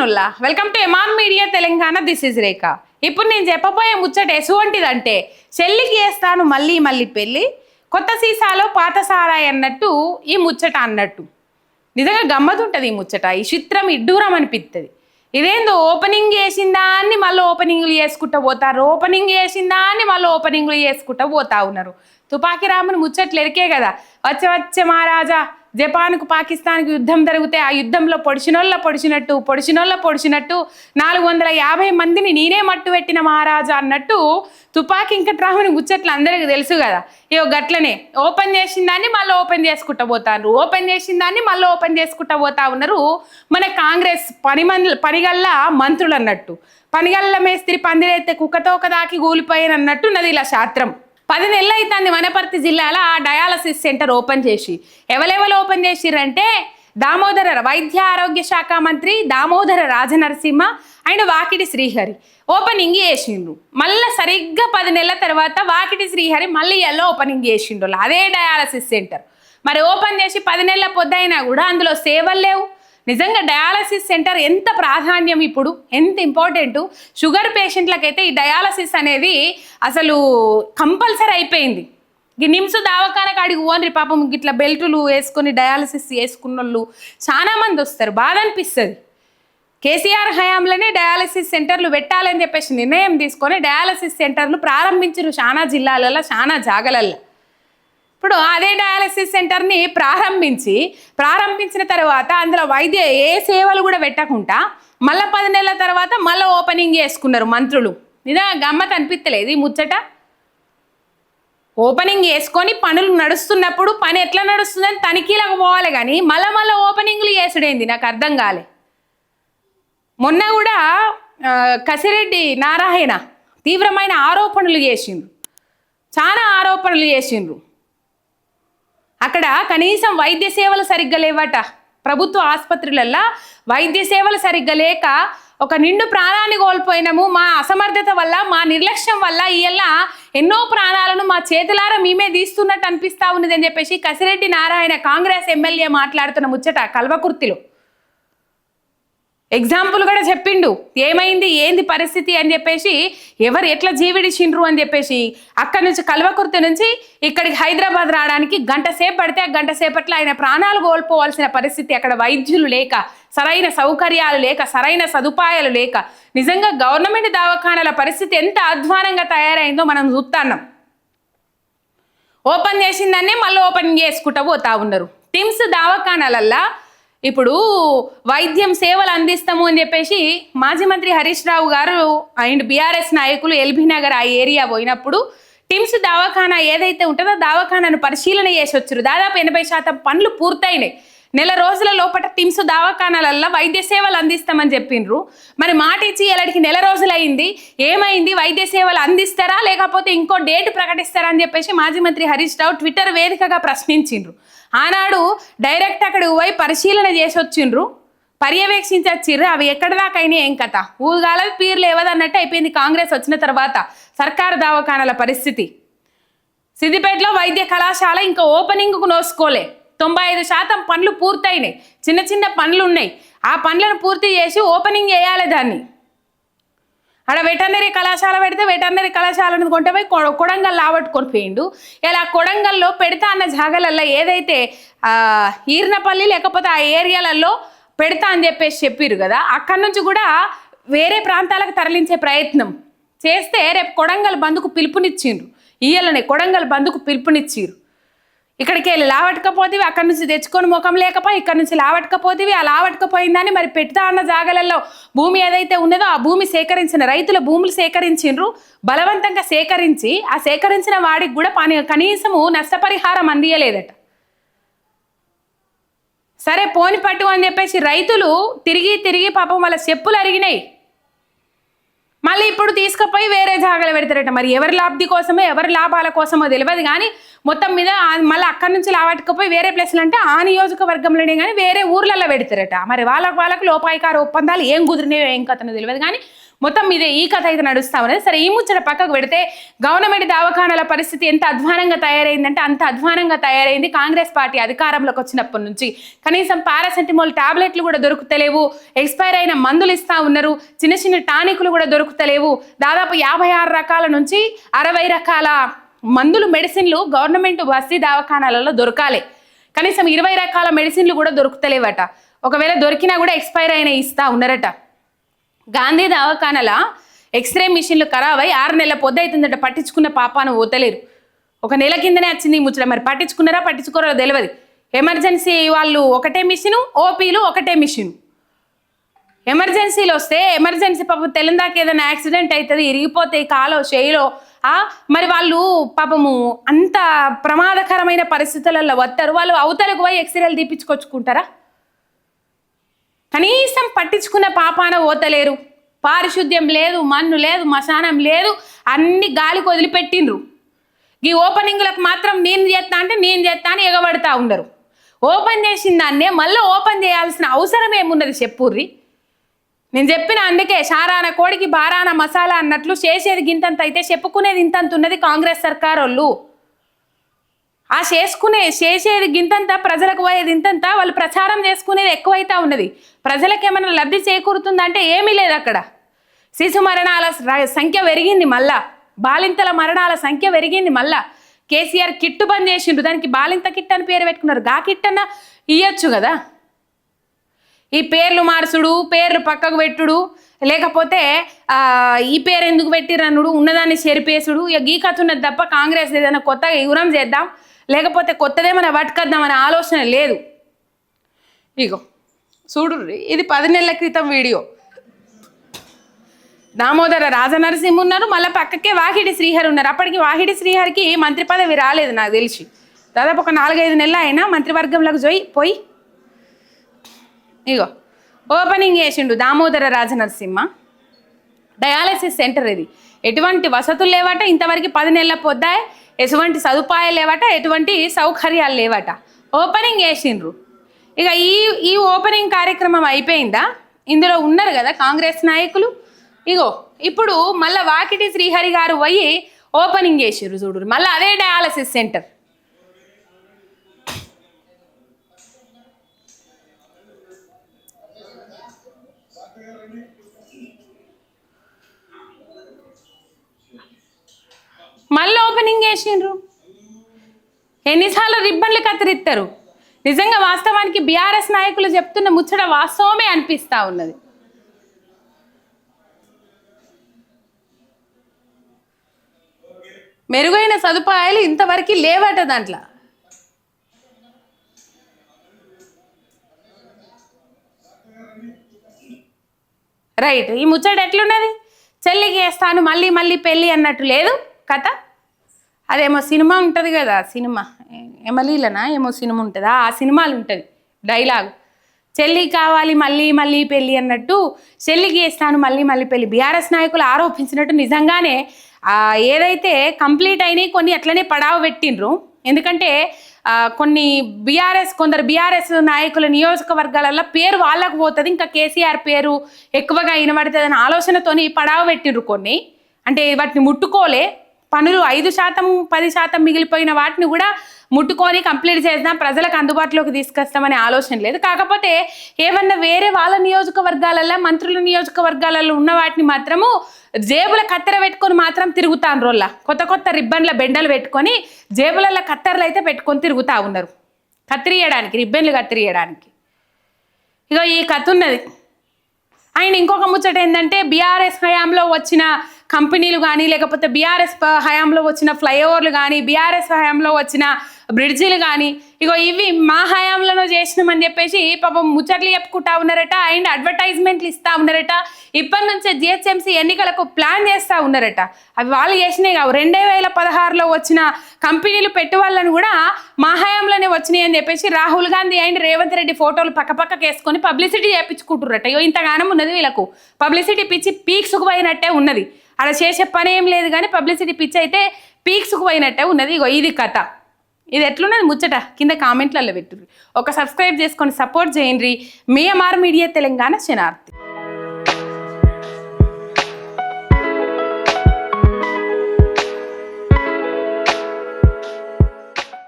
జనుల్లా welcome to ఎమాన్ media Telangana this is Rekha ఇప్పుడు నేను చెప్పబోయే ముచ్చట ఎటువంటిదంటే చెల్లికి వేస్తాను మళ్ళీ మళ్ళీ పెళ్ళి కొత్త సీసాలో పాత సారాయి అన్నట్టు ఈ ముచ్చట అన్నట్టు. నిజంగా గమ్మదుంటుంది ఈ ముచ్చట ఈ చిత్రం ఇడ్డూరం అనిపిస్తుంది ఇదేందో ఓపెనింగ్ చేసిందా అని మళ్ళీ ఓపెనింగ్లు చేసుకుంటూ పోతారు ఓపెనింగ్ చేసిందా అని మళ్ళీ ఓపెనింగ్లు చేసుకుంటూ పోతా ఉన్నారు. తుపాకీ రాముని ముచ్చట్లు ఎరికే కదా. వచ్చే వచ్చే మహారాజా జపాన్కు పాకిస్తాన్కి యుద్ధం జరిగితే ఆ యుద్ధంలో పొడిచినోళ్ళ పొడిచినట్టు పొడిచినోళ్ళ పొడిచినట్టు నాలుగు వందల యాభై మందిని నేనే మట్టు పెట్టిన మహారాజా అన్నట్టు తుపాకీ ఇంకా రాముని ముచ్చట్లు అందరికీ తెలుసు కదా. ఇగో గట్లనే ఓపెన్ చేసిన దాన్ని మళ్ళీ ఓపెన్ చేసుకుంటా పోతారు. ఓపెన్ చేసిన దాన్ని మళ్ళీ ఓపెన్ చేసుకుంటా పోతా ఉన్నారు మన కాంగ్రెస్ పని మంది పనిగల్ల మంత్రులు అన్నట్టు. పనిగల్ల మేస్త్రి పందిరైతే కుక్కతో ఒక దాకి కూలిపోయాను అన్నట్టు ఉన్నది ఇలా శాస్త్రం. పది నెలలు అవుతుంది వనపర్తి జిల్లాలో ఆ డయాలసిస్ సెంటర్ ఓపెన్ చేసి. ఎవరెవరు ఓపెన్ చేసిరంటే దామోదర వైద్య ఆరోగ్య శాఖ మంత్రి దామోదర రాజనరసింహ అండ్ వాకిటి శ్రీహరి. ఓపెనింగ్ చేసిండ్రు. మళ్ళీ సరిగ్గా పది నెలల తర్వాత వాకిటి శ్రీహరి మళ్ళీ ఎల్లో ఓపెనింగ్ చేసిండ్రు. అదే డయాలసిస్ సెంటర్. మరి ఓపెన్ చేసి పది నెలల పొద్దైనా కూడా అందులో సేవలు లేవు. నిజంగా డయాలసిస్ సెంటర్ ఎంత ప్రాధాన్యం ఇప్పుడు ఎంత ఇంపార్టెంట్? షుగర్ పేషెంట్లకైతే ఈ డయాలసిస్ అనేది అసలు కంపల్సరీ అయిపోయింది. ఈ నిమ్స్ దావకాన కాడికి ఓన్రి పాపం ఇట్లా బెల్టులు వేసుకొని డయాలసిస్ వేసుకున్న వాళ్ళు చాలా మంది వస్తారు. బాధ అనిపిస్తుంది. కేసీఆర్ హయాంలోనే డయాలసిస్ సెంటర్లు పెట్టాలని చెప్పేసి నిర్ణయం తీసుకొని డయాలసిస్ సెంటర్లు ప్రారంభించారు చాలా జిల్లాలలో చాలా జాగలల్లో. ఇప్పుడు అదే డయాలసిస్ సెంటర్ని ప్రారంభించి ప్రారంభించిన తర్వాత అందులో వైద్య ఏ సేవలు కూడా పెట్టకుండా మళ్ళీ పది నెలల తర్వాత మళ్ళీ ఓపెనింగ్ చేసుకున్నారు మంత్రులు. నిజంగా గమ్మత్ అనిపించలేదు ఈ ముచ్చట? ఓపెనింగ్ చేసుకొని పనులు నడుస్తున్నప్పుడు పని ఎట్లా నడుస్తుందని తనిఖీలకు పోవాలి కానీ మళ్ళీ మళ్ళీ ఓపెనింగ్లు చేసుడేంది నాకు అర్థం కాలే. మొన్న కూడా కసిరెడ్డి నారాయణ తీవ్రమైన ఆరోపణలు చేసిండ్రు. చాలా ఆరోపణలు చేసిండ్రు. అక్కడ కనీసం వైద్య సేవలు సరిగ్గా లేవట. ప్రభుత్వ ఆసుపత్రులల్లో వైద్య సేవలు సరిగ్గా లేక ఒక నిండు ప్రాణాన్ని కోల్పోయినాము మా అసమర్థత వల్ల మా నిర్లక్ష్యం వల్ల ఇయ్యల్ల ఎన్నో ప్రాణాలను మా చేతులారా మేమే తీస్తున్నట్టు అనిపిస్తా ఉన్నదని చెప్పేసి కసిరెడ్డి నారాయణ కాంగ్రెస్ ఎమ్మెల్యే మాట్లాడుతున్న ముచ్చట కల్వకుర్తిలో. ఎగ్జాంపుల్ కూడా చెప్పిండు. ఏమైంది? ఏంది పరిస్థితి అని చెప్పేసి ఎవరు ఎట్లా జీవిడిచిండ్రు అని చెప్పేసి అక్కడి నుంచి కల్వకుర్తి నుంచి ఇక్కడికి హైదరాబాద్ రావడానికి గంట సేపు పడితే ఆ గంట సేపట్లో ఆయన ప్రాణాలు కోల్పోవాల్సిన పరిస్థితి అక్కడ వైద్యులు లేక సరైన సౌకర్యాలు లేక సరైన సదుపాయాలు లేక నిజంగా గవర్నమెంట్ దవాఖానాల పరిస్థితి ఎంత అధ్వానంగా తయారైందో మనం చూస్తున్నాం ఓపెన్ చేసిందన్నే మళ్ళీ ఓపెన్ చేసుకుంటూ పోతా ఉన్నారు. టిమ్స్ దవాఖానాలల్లా ఇప్పుడు వైద్యం సేవలు అందిస్తాము అని చెప్పేసి మాజీ మంత్రి హరీష్ రావు గారు అండ్ బీఆర్ఎస్ నాయకులు ఎల్బీ నగర్ ఆ ఏరియా పోయినప్పుడు టిమ్స్ దవాఖానా ఏదైతే ఉంటుందో దవాఖానాను పరిశీలన చేసి వచ్చారు. దాదాపు ఎనభై శాతం పనులు పూర్తయినాయి. నెల రోజుల లోపల టిమ్స్ దవాఖానాలల్లో వైద్య సేవలు అందిస్తామని చెప్పిండ్రు మరి మాట ఇచ్చి ఇలాడికి నెల రోజులైంది ఏమైంది? వైద్య సేవలు అందిస్తారా? లేకపోతే ఇంకో డేట్ ప్రకటిస్తారా అని చెప్పేసి మాజీ మంత్రి హరీష్ రావు ట్విట్టర్ వేదికగా ప్రశ్నించిండ్రు. ఆనాడు డైరెక్ట్ అక్కడ పోయి పరిశీలన చేసి వచ్చిండ్రు పర్యవేక్షించారు అవి ఎక్కడ దాకా అయినాయి ఏం కథ? ఊగాలది పీర్లు ఇవ్వదన్నట్టు అయిపోయింది కాంగ్రెస్ వచ్చిన తర్వాత. సర్కారు దవాఖానాల పరిస్థితి. సిద్దిపేటలో వైద్య కళాశాల ఇంకా ఓపెనింగ్కు నోసుకోలే. తొంభై ఐదు శాతం పనులు పూర్తయినాయి. చిన్న చిన్న పనులు ఉన్నాయి ఆ పనులను పూర్తి చేసి ఓపెనింగ్ చేయాలి దాన్ని. ఆడ వెటర్నరీ కళాశాల పెడితే వెటర్నరీ కళాశాలను కొంటే పోయి కొ- కొడంగల్ లావట్టుకొని పోయిండు. ఇలా కొడంగల్లో పెడతా అన్న జాగాలల్లో ఏదైతే ఈర్నపల్లి లేకపోతే ఆ ఏరియాలలో పెడతా అని చెప్పేసి చెప్పారు కదా అక్కడి నుంచి కూడా వేరే ప్రాంతాలకు తరలించే ప్రయత్నం చేస్తే రేపు కొడంగల్ బంధుకు పిలుపునిచ్చిండ్రు. ఇయ్యాలనే కొడంగల్ బంధుకు పిలుపునిచ్చిర్రు ఇక్కడికి వెళ్ళి లావట్టుకపోతేవి అక్కడి నుంచి తెచ్చుకొని ముఖం లేకపోయి ఇక్కడ నుంచి లావట్టుకపోతేవి ఆ లావట్టుకపోయిందని మరి పెడతా అన్న జాగలలో భూమి ఏదైతే ఉన్నదో ఆ భూమి సేకరించిన రైతుల భూములు సేకరించిండ్రు బలవంతంగా సేకరించి ఆ సేకరించిన వాడికి కూడా పని కనీసము నష్టపరిహారం అందియలేదట. సరే పోని పట్టు అని చెప్పేసి రైతులు తిరిగి తిరిగి పాపం వాళ్ళ చెప్పులు అరిగినాయి. మళ్ళీ ఇప్పుడు తీసుకుపోయి వేరే జాగాలో పెడతారట. మరి ఎవరి లాబ్ధి కోసమో ఎవరి లాభాల కోసమో తెలియదు కానీ మొత్తం మీద మళ్ళీ అక్కడి నుంచి లావట్టుకుపోయి వేరే ప్లేస్లు అంటే ఆ నియోజకవర్గంలోనే కానీ వేరే ఊర్లలో పెడతారట. మరి వాళ్ళకు వాళ్ళకు లోపాయికార ఒప్పందాలు ఏం కుదిరినాయో ఏం కథనో తెలియదు కానీ మొత్తం ఇదే ఈ కథ అయితే నడుస్తా ఉన్నది. సరే ఈ ముచ్చట పక్కకు పెడితే గవర్నమెంట్ దవాఖానాల పరిస్థితి ఎంత అధ్వానంగా తయారైందంటే అంత అధ్వానంగా తయారైంది. కాంగ్రెస్ పార్టీ అధికారంలోకి వచ్చినప్పటి నుంచి. కనీసం పారాసెంటిమోల్ టాబ్లెట్లు కూడా దొరుకుతలేవు. ఎక్స్పైర్ అయిన మందులు ఇస్తా ఉన్నారు. చిన్న చిన్న టానిక్లు కూడా దొరుకుతలేవు. దాదాపు యాభై ఆరు రకాల నుంచి అరవై రకాల మందులు మెడిసిన్లు గవర్నమెంట్ బస్తీ దవాఖానాలలో దొరకాలి. కనీసం ఇరవై రకాల మెడిసిన్లు కూడా దొరుకుతలేవట. ఒకవేళ దొరికినా కూడా ఎక్స్పైర్ అయిన ఇస్తా ఉన్నారట. గాంధీ దవాఖానల ఎక్స్రే మిషన్లు ఖరాబ్ అయి ఆరు నెలల పొద్దు అవుతుందట పట్టించుకున్న పాపాను ఓతలేరు ఒక నెల కిందనే వచ్చింది ముచ్చట మరి పట్టించుకున్నారా పట్టించుకోరో తెలియదు ఎమర్జెన్సీ వాళ్ళు ఒకటే మిషన్ ఓపీలు ఒకటే మిషన్. ఎమర్జెన్సీలు వస్తే ఎమర్జెన్సీ పాపం తెలందాక ఏదైనా యాక్సిడెంట్ అవుతుంది ఇరిగిపోతే కాలో చేయిలో మరి వాళ్ళు పాపము అంత ప్రమాదకరమైన పరిస్థితులలో వస్తారు వాళ్ళు అవతలకు పోయి ఎక్స్రేలు తీపించుకొచ్చుకుంటారా కనీసం పట్టించుకున్న పాపాన ఓతలేరు. పారిశుద్ధ్యం లేదు మన్ను లేదు మశానం లేదు అన్ని గాలికి వదిలిపెట్టిండ్రు. ఈ ఓపెనింగ్లకు మాత్రం నేను చేస్తా అంటే నేను చేస్తా అని ఎగబడతా ఉండరు. ఓపెన్ చేసిన దాన్నే మళ్ళీ ఓపెన్ చేయాల్సిన అవసరం ఏమున్నది చెప్పుర్రి? నేను చెప్పిన అందుకే షారాన కోడికి బారాన మసాలా అన్నట్లు చేసేది గింతంత అయితే చెప్పుకునేది ఇంతంత ఉన్నది కాంగ్రెస్ సర్కార్ వాళ్ళు ఆ చేసుకునే చేసేది గింతంతా ప్రజలకు పోయేది ఇంతంత వాళ్ళు ప్రచారం చేసుకునేది ఎక్కువైతా ఉన్నది. ప్రజలకు ఏమైనా లబ్ధి చేకూరుతుందంటే ఏమీ లేదు అక్కడ. శిశు మరణాల సంఖ్య పెరిగింది మళ్ళా. బాలింతల మరణాల సంఖ్య పెరిగింది మళ్ళా. కేసీఆర్ కిట్టు బంద్ చేసిండు. దానికి బాలింత కిట్ అని పేరు పెట్టుకున్నారు. గా కిట్ అన్న ఇయ్యొచ్చు కదా. ఈ పేర్లు మార్చుడు పేర్లు పక్కకు పెట్టుడు లేకపోతే ఈ పేరు ఎందుకు పెట్టిరనుడు ఉన్నదాన్ని చెరిపేసుడు. ఇక గీ కథ ఉన్నది తప్ప కాంగ్రెస్ ఏదైనా కొత్తగా యురం చేద్దాం. లేకపోతే కొత్తదేమైనా పట్టుకొద్దాం ఆలోచన లేదు. ఇగో చూడు ఇది పది నెలల క్రితం వీడియో. దామోదర రాజనరసింహ ఉన్నారు మళ్ళీ పక్కకే వాహిడి శ్రీహరి ఉన్నారు. అప్పటికి వాహిడి శ్రీహరికి మంత్రి పదవి రాలేదు నాకు తెలిసి. దాదాపు ఒక నాలుగైదు నెలలు అయినా మంత్రివర్గంలోకి జోయి పోయి. ఇగో ఓపెనింగ్ చేసిండు దామోదర రాజనరసింహ. డయాలసిస్ సెంటర్ ఇది. ఎటువంటి వసతులు లేవట ఇంతవరకు పది నెలల పొద్దాయి ఎటువంటి సదుపాయాలు లేవట ఎటువంటి సౌకర్యాలు లేవట. ఓపెనింగ్ వేసిండ్రు ఇక ఈ ఈ ఓపెనింగ్ కార్యక్రమం అయిపోయిందా? ఇందులో ఉన్నారు కదా కాంగ్రెస్ నాయకులు. ఇగో ఇప్పుడు మళ్ళీ వాకిటి శ్రీహరి గారు పోయి ఓపెనింగ్ చేసిర్రు చూడు మళ్ళీ అదే డయాలసిస్ సెంటర్ మళ్ళీ ఓపెనింగ్ చేసిండ్రు? ఎన్నిసార్లు రిబ్బన్లు కత్తిరిస్తారు నిజంగా వాస్తవానికి బీఆర్ఎస్ నాయకులు చెప్తున్న ముచ్చట వాస్తవమే అనిపిస్తా ఉన్నది. మెరుగైన సదుపాయాలు ఇంతవరకు లేవట దాంట్లో. రైట్ ఈ ముచ్చట ఎట్లున్నది? చెల్లికి వేస్తాను మళ్ళీ మళ్ళీ పెళ్ళి అన్నట్టు లేదు? కథ? అదేమో సినిమా ఉంటుంది కదా సినిమా. ఎమలీలనా? ఏమో సినిమా ఉంటుందా. ఆ సినిమాలు ఉంటుంది డైలాగ్. చెల్లి కావాలి మళ్ళీ మళ్ళీ పెళ్ళి అన్నట్టు చెల్లికి వేస్తాను మళ్ళీ మళ్ళీ పెళ్ళి. బీఆర్ఎస్ నాయకులు ఆరోపించినట్టు నిజంగానే ఏదైతే కంప్లీట్ అయినాయి కొన్ని అట్లనే పడావ పెట్టిండ్రు. ఎందుకంటే కొన్ని బీఆర్ఎస్ కొందరు బీఆర్ఎస్ నాయకుల నియోజకవర్గాలలో పేరు వాళ్ళకు పోతుంది ఇంకా కేసీఆర్ పేరు ఎక్కువగా వినబడుతుంది అనే ఆలోచనతోని పడావ పెట్టిండ్రు కొన్ని. అంటే వాటిని ముట్టుకోలే పనులు ఐదు శాతం పది శాతం మిగిలిపోయిన వాటిని కూడా ముట్టుకొని కంప్లీట్ చేద్దాం ప్రజలకు అందుబాటులోకి తీసుకొస్తామనే ఆలోచన లేదు. కాకపోతే ఏమన్నా వేరే వాళ్ళ నియోజకవర్గాలలో మంత్రుల నియోజకవర్గాలలో ఉన్న వాటిని మాత్రము జేబుల కత్తెర పెట్టుకొని మాత్రం తిరుగుతాను రోళ్ళ కొత్త కొత్త రిబ్బన్ల బెండలు పెట్టుకొని జేబులలో కత్తెరలు అయితే పెట్టుకొని తిరుగుతూ ఉన్నారు. కత్తిరియడానికి రిబ్బన్లు కత్తిరియడానికి. ఇగో ఈ కథ ఉన్నది. అండ్ ఇంకొక ముచ్చట ఏంటంటే బీఆర్ఎస్ హయాంలో వచ్చిన కంపెనీలు కానీ లేకపోతే బీఆర్ఎస్ హయాంలో వచ్చిన ఫ్లైఓవర్లు కానీ బీఆర్ఎస్ హయాంలో వచ్చిన బ్రిడ్జిలు కానీ ఇగో ఇవి మా హయాంలోనో చేసినామని చెప్పేసి పాపం ముచ్చట్లు చెప్పుకుంటా ఉన్నారట అండ్ అడ్వర్టైజ్మెంట్లు ఇస్తా ఉన్నారట ఇప్పటి నుంచే జిహెచ్ఎంసీ ఎన్నికలకు ప్లాన్ చేస్తూ ఉన్నారట. అవి వాళ్ళు చేసినాయి కావు. రెండే వేల పదహారులో వచ్చిన కంపెనీలు పెట్టువాళ్ళని కూడా మా హయాంలోనే వచ్చినాయి అని చెప్పేసి రాహుల్ గాంధీ అండ్ రేవంత్ రెడ్డి ఫోటోలు పక్కపక్కకి వేసుకొని పబ్లిసిటీ చేయించుకుంటుర్రట ఇగో ఇంతగానం ఉన్నది వీళ్ళకు. పబ్లిసిటీ పిచ్చి పీక్స్కు పోయినట్టే ఉన్నది. అలా చేసే పని ఏం లేదు కానీ పబ్లిసిటీ పిచ్ అయితే పీక్స్కు పోయినట్టే ఉన్నది. ఇగో ఇది కథ. ఇది ఎట్లున్నది ముచ్చట? కింద కామెంట్లలో పెట్టుర్రి. ఒక సబ్స్క్రైబ్ చేసుకొని సపోర్ట్ చేయండి. మీ ఎంఆర్ మీడియా తెలంగాణ శనార్థి